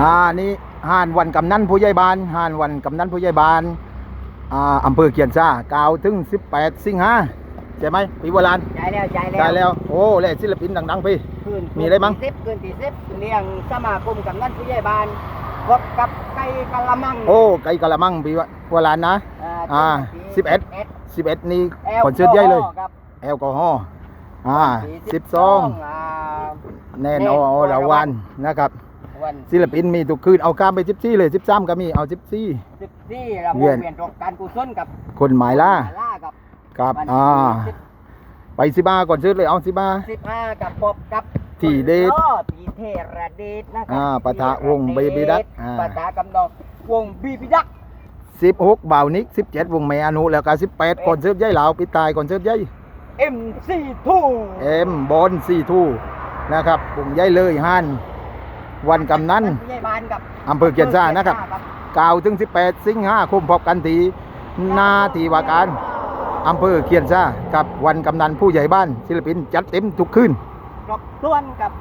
อ่านี่ห่านวันกำนันผู้ใหญ่บ้านห่านวันกำนันผู้ใหญ่บ้านอ่าอำเภอเกียนซ่ากาวถึง 18 สิงหาใช่ไหมปีโบราณใจแล้วใจแล้วใช่แล้ว โอ้และศิลปินดังๆพี่ คืนมีอะไรบ้างสิบคืนที่สิบเลี้ยงสมาคมกำนันผู้ใหญ่บ้านพบกับไก่กะละมังโอ้ไก่กะละมังปีโบราณนะ อ่า11 11 11นี่คอนเสิร์ตใหญ่เลยครับแอลกอฮอล์อ่าที่12อ่าแน่นอนละวันนะครับ วันศิลปินมีทุกคืนเอาข้ามไป14เลย13ก็มีเอา14สิบสี่เราเวียนเปลี่ยนตกการกุศลกับคนหมายล่าหมล่ากับครับวันอ่าที่ไปสิบ้าก่อนซื้อเลยเอาสิบ้า สิบห้ากับพบกับที่เดชโอ้พี่เทระเดชนะครัอ่าปะทะวง Baby Duck อ่า ปะทะกำนองวงบีบีดัก16บ่าวนิก17วงแม่อนุแล้วก็18ก่อนซื้อใหญ่เหลาปิดตายก่อนซื้อใหญ่เอ็มซีทู เอ็มบอลซีทูนะครับวงใหญ่เลยฮัน วันกำนันผู้ใหญ่บ้านกับอำเภอเกียรติซ่านะครับกาวถึง 18 สิงหาคมพบกันที่หนาที่ว่าการอำเภอเคียนซ่ากับวันกำนันผู้ใหญ่บ้านศิลปินจัดเต็มทุกคืนกรบต้วนกับ